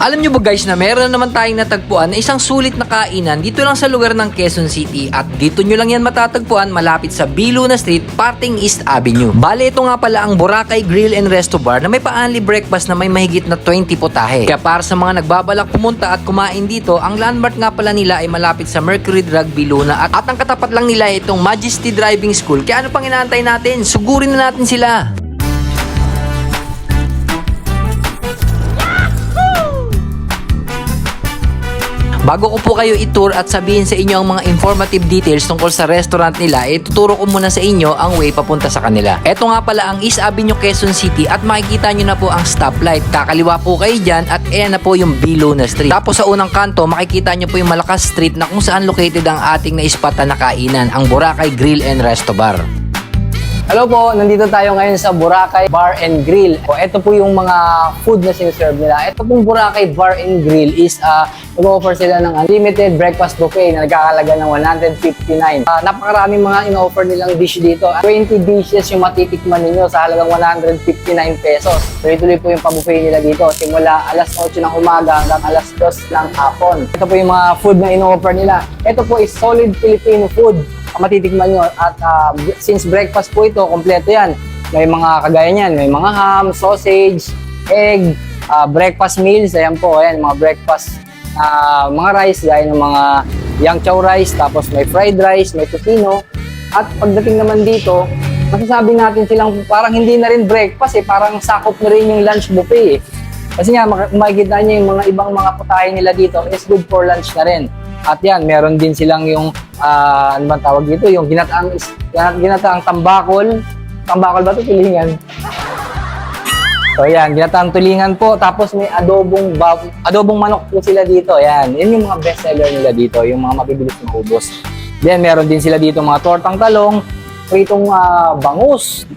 Alam nyo ba guys na meron na naman tayong natagpuan na isang sulit na kainan dito lang sa lugar ng Quezon City at dito nyo lang yan matatagpuan malapit sa Biluna Street, parting East Avenue. Bale ito nga pala ang Boracay Grill and Resto Bar na may pa-only breakfast na may mahigit na 20 putahe. Kaya para sa mga nagbabalak pumunta at kumain dito, ang landmark nga pala nila ay malapit sa Mercury Drug Biluna at, at ang katapat lang nila ay itong Majesty Driving School. Kaya ano pang inaantay natin? Sugurin na natin sila. Bago ko po kayo i-tour at sabihin sa inyo ang mga informative details tungkol sa restaurant nila, eh tuturo ko muna sa inyo ang way papunta sa kanila. Ito nga pala ang East Avenue, Quezon City at makikita nyo na po ang stoplight. Kakaliwa po kayo dyan at ayan na po yung Biluna Street. Tapos sa unang kanto, makikita nyo po yung Malakas Street na kung saan located ang ating naispatan na kainan, ang Boracay Grill and Resto Bar. Hello po, nandito tayo ngayon sa Boracay Bar and Grill. O, ito po yung mga food na sinaserve nila. Ito pong Boracay Bar and Grill is uh, nag-offer sila ng unlimited breakfast buffet na nagkakalaga ng 159. Uh, napakaraming mga in-offer nilang dish dito. 20 dishes yung matitikman ninyo sa halagang 159 pesos. Tuloy-tuloy po yung pa-buffet nila dito. Simula alas 8 ng umaga hanggang alas 2 ng hapon. Ito po yung mga food na in-offer nila. Ito po is solid Filipino food ang matitikman nyo. At ah, since breakfast po ito, kompleto yan. May mga kagaya niyan, may mga ham, sausage, egg, ah, breakfast meals, ayan po, ayan, mga breakfast, ah, mga rice, gaya ng mga yang chow rice, tapos may fried rice, may tocino. At pagdating naman dito, masasabi natin silang parang hindi na rin breakfast eh, parang sakop na rin yung lunch buffet eh. Kasi nga, mak- makikita niyo yung mga ibang mga putahe nila dito is good for lunch na rin. At yan, meron din silang yung, ah, ano bang tawag dito, yung ginataang, ginataang tambakol. Tambakol ba ito? Tulingan. So yan, ginataang tulingan po. Tapos may adobong adobong manok po sila dito. Yan, yan yung mga best seller nila dito, yung mga mabibilis maubos. Then meron din sila dito mga tortang talong, pritong ah, bangus.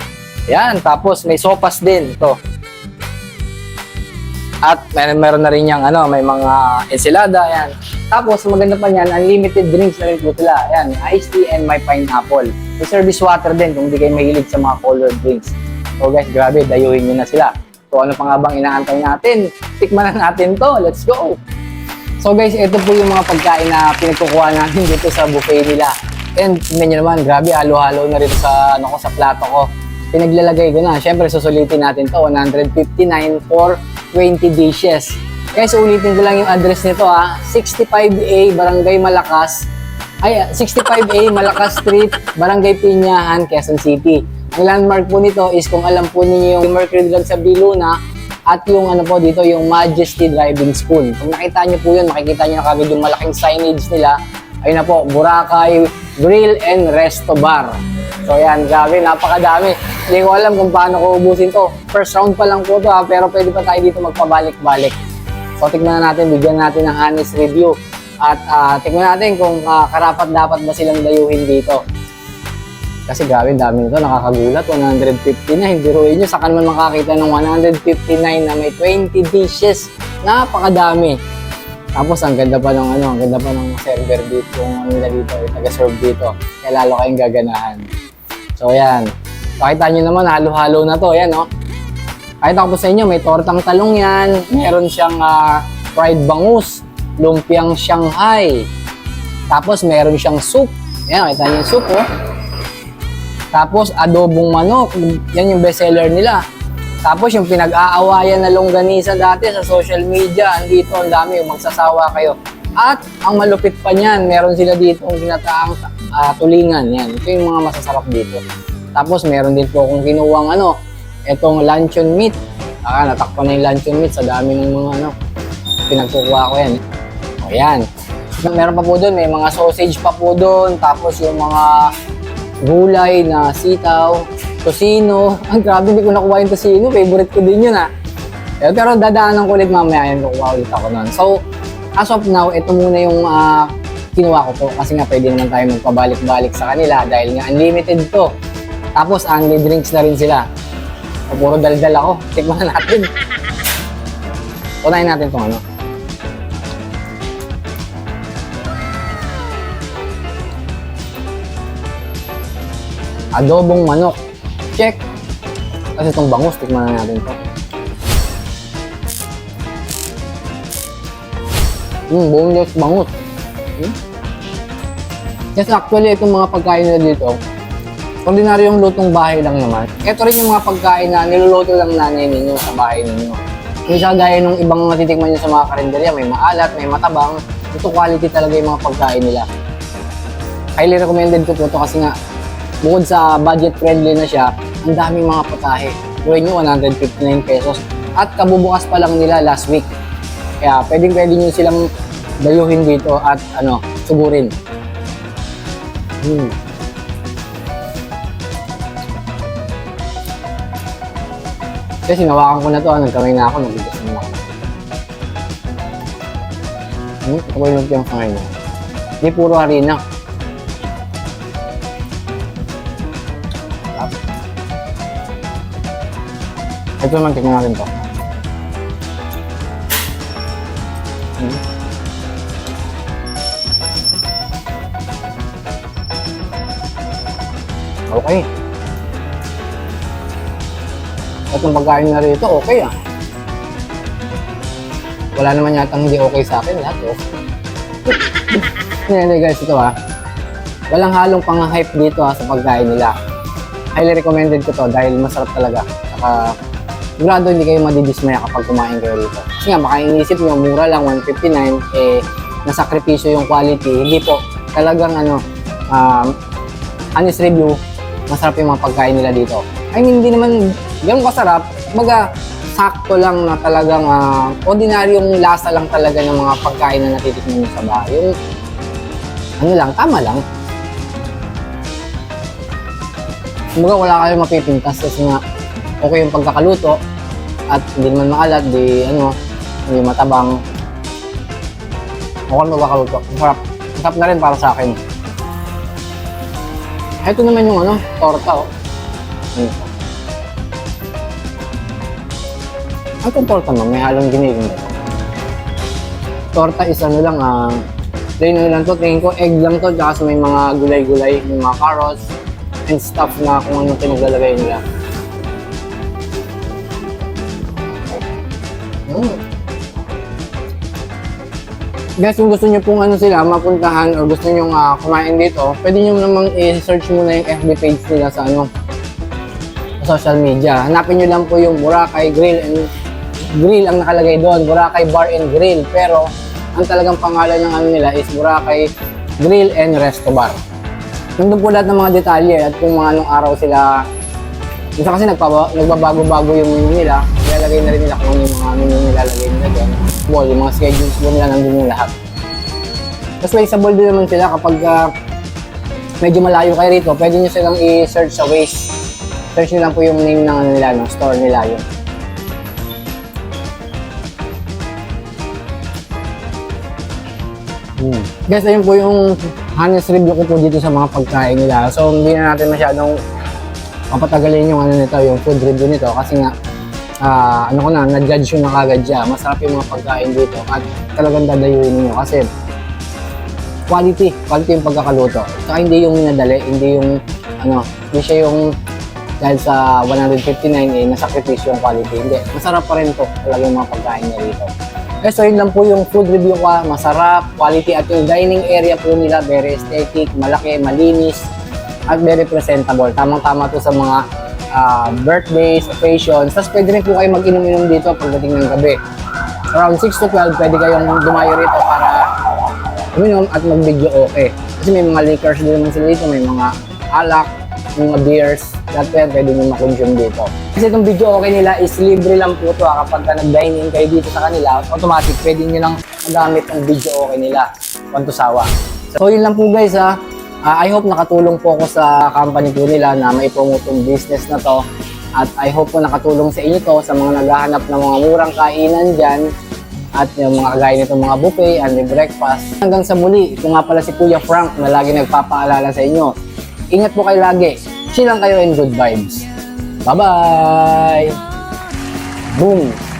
Yan, tapos may sopas din. Ito. At meron, meron na rin yung ano, may mga ensilada, yan. Tapos, maganda pa niyan, unlimited drinks na rin po sila. Yan, iced tea and may pineapple. May service water din kung hindi kayo mahilig sa mga colored drinks. So guys, grabe, dayuhin nyo na sila. So ano pa nga bang inaantay natin? Tikman na natin to. Let's go! So guys, ito po yung mga pagkain na pinagkukuha natin dito sa buffet nila. And tingnan nyo naman, grabe, halo-halo na rin sa, ano ko, sa plato ko. Pinaglalagay ko na. Siyempre, susulitin natin to 159 for 20 dishes. Guys, ulitin ko lang yung address nito ha. 65A, Barangay Malakas. Ay, ah, 65A, Malakas Street, Barangay Pinyahan, Quezon City. Ang landmark po nito is kung alam po ninyo yung Mercury Drug sa Biluna at yung ano po dito, yung Majesty Driving School. Kung nakita nyo po yun, makikita nyo na kagad yung malaking signage nila. Ayun na po, Boracay Grill and Resto Bar. So yan, grabe, napakadami. Hindi ko alam kung paano ko ubusin to. First round pa lang po to ha, pero pwede pa tayo dito magpabalik-balik. So tignan na natin, bigyan natin ng honest review. At ah, tignan natin kung ah, karapat dapat ba silang dayuhin dito. Kasi grabe, dami nito, nakakagulat. 159, biruin nyo, saka naman makakita ng 159 na may 20 dishes. Napakadami. Tapos ang ganda pa ng ano, ang ganda pa ng server dito, yung ano nila dito, taga-serve dito. Kaya lalo kayong gaganahan. So yan. Pakita nyo naman, halo-halo na to. Yan, no? Pakita ko po sa inyo, may tortang talong yan. Meron siyang ah, fried bangus, lumpiang Shanghai. Tapos meron siyang soup. Yan, nakita niyo yung soup, oh. Tapos adobong manok. Yan yung bestseller nila. Tapos yung pinag-aawayan na longganisa dati sa social media, andito ang dami, magsasawa kayo. At ang malupit pa niyan, meron sila dito ang ginataang ah, tulingan. Yan, ito yung mga masasarap dito. Tapos meron din po akong kinuwang ano, itong luncheon meat. Ah, natakpan na yung luncheon meat sa dami ng mga ano, pinagkukuha ko yan. O yan. Meron pa po doon, may mga sausage pa po doon, tapos yung mga gulay na sitaw, tosino. Ang grabe, hindi ko nakuha yung tosino. Favorite ko din yun ah. Eh, Pero dadaanan ko ulit mamaya yan, kukuha ulit ako nun. So, as of now, ito muna yung ah, kinuha ko po. Kasi nga pwede naman tayo magpabalik-balik sa kanila dahil nga unlimited to. Tapos, only drinks na rin sila. So, puro daldal ako. Tikman na natin. Unahin natin itong ano. Adobong manok. Check. Kasi itong bangus, tikman na natin to. Hmm, boneless bangus. Hmm? Yes, actually, itong mga pagkain nila dito, ordinary yung lutong bahay lang naman. Ito rin yung mga pagkain na niluluto lang nanay ninyo sa bahay ninyo. Hindi gaya ng ibang natitikman nyo sa mga karinderya, may maalat, may matabang. Ito quality talaga yung mga pagkain nila. Highly recommended ko po ito kasi nga, bukod sa budget friendly na siya, ang daming mga putahe. Gawin nyo 159 pesos. At kabubukas pa lang nila last week. Kaya pwedeng pwede nyo silang dayuhin dito at ano, sugurin. Hmm. Kasi sinawakan ko na to, nagkamay na ako, nabigas na ako. Hmm, ako yung nagtiyang sa ngayon. Hindi puro harina. Ito naman, tingnan natin to. Okay. At yung pagkain na rito, okay ah. Wala naman yata hindi okay sa akin lahat oh. Hindi guys, ito ah. Walang halong pang-hype dito ah sa pagkain nila. Highly recommended ko to dahil masarap talaga. Saka sigurado hindi kayo madidismaya kapag kumain kayo rito. Kasi nga, baka iniisip nyo, mura lang, 159, eh, nasakripisyo yung quality. Hindi po. Talagang ano, um, honest review, masarap yung mga pagkain nila dito. I mean, hindi naman ganun kasarap. Baga, sakto lang na talagang ah, ordinaryong lasa lang talaga ng mga pagkain na natitikman nyo sa bahay. Yung, ano lang, tama lang. Kumbaga, wala kayong mapipintas kasi nga, okay yung pagkakaluto at hindi naman makalat, di ano, hindi matabang. Okay yung pagkakaluto. Masarap. Masarap na rin para sa akin. Ito naman yung ano, torta oh. Ito. Ano itong torta mo? May halong giniling? Torta is ano lang, ah, plain ano lang to. Tingin ko egg lang to, tsaka sa may mga gulay-gulay, may mga carrots, and stuff na kung anong pinaglalagay nila. Mm. Guys, kung gusto nyo pong ano sila, mapuntahan or gusto nyo uh, kumain dito, pwede nyo namang i-search muna yung FB page nila sa ano, social media. Hanapin nyo lang po yung Boracay Grill and Grill ang nakalagay doon, Boracay Bar and Grill. Pero, ang talagang pangalan ng ano nila is Boracay Grill and Resto Bar. Nandun po lahat ng mga detalye at kung mga anong araw sila Minsan kasi nagpaba, nagbabago-bago yung menu nila. Nilalagay na rin nila kung ano yung mga menu nilalagay nila dyan. Well, yung mga schedules po nila nandun yung lahat. Tapos flexible din naman sila kapag ah, medyo malayo kayo rito, pwede nyo silang i-search sa Waze. Search nyo lang po yung name ng ano nila, ng store nila yun. Hmm. Guys, ayun po yung honest review ko po dito sa mga pagkain nila. So, hindi na natin masyadong papatagalin yung ano nito, yung food review nito kasi nga ah, ano ko na, na-judge yung na kagad. Masarap yung mga pagkain dito at talagang dadayuin niyo kasi quality, quality yung pagkakaluto. Saka hindi yung minadali, hindi yung ano, hindi siya yung dahil sa 159 eh, nasakripisyo yung quality. Hindi, masarap pa rin to talaga yung mga pagkain niya dito. Eh, so yun lang po yung food review ko. ah. Masarap, quality at yung dining area po nila, very aesthetic, malaki, malinis, at very presentable. Tamang-tama to sa mga ah, birthdays, occasions. Tapos pwede rin po kayo mag-inom-inom dito pagdating ng gabi. Around 6 to 12, pwede kayong dumayo rito para uminom at mag-video okay. Kasi may mga liquors din naman sila dito, may mga alak, mga beers, lahat po yan pwede nyo makonsume dito. Kasi itong video okay nila is libre lang po to ah. kapag ka nag-dine in kayo dito sa kanila, automatic pwede nyo lang magamit ang video okay nila. Pantusawa. So yun lang po guys ha. Ah, I hope nakatulong po ako sa company po nila na may promote yung business na to. At I hope po nakatulong sa inyo to sa mga naghahanap ng mga murang kainan dyan at yung mga kagaya nitong mga buffet and breakfast. Hanggang sa muli, ito nga pala si Kuya Frank na lagi nagpapaalala sa inyo. Ingat po kayo lagi. Chill lang kayo and good vibes. Bye-bye! Boom!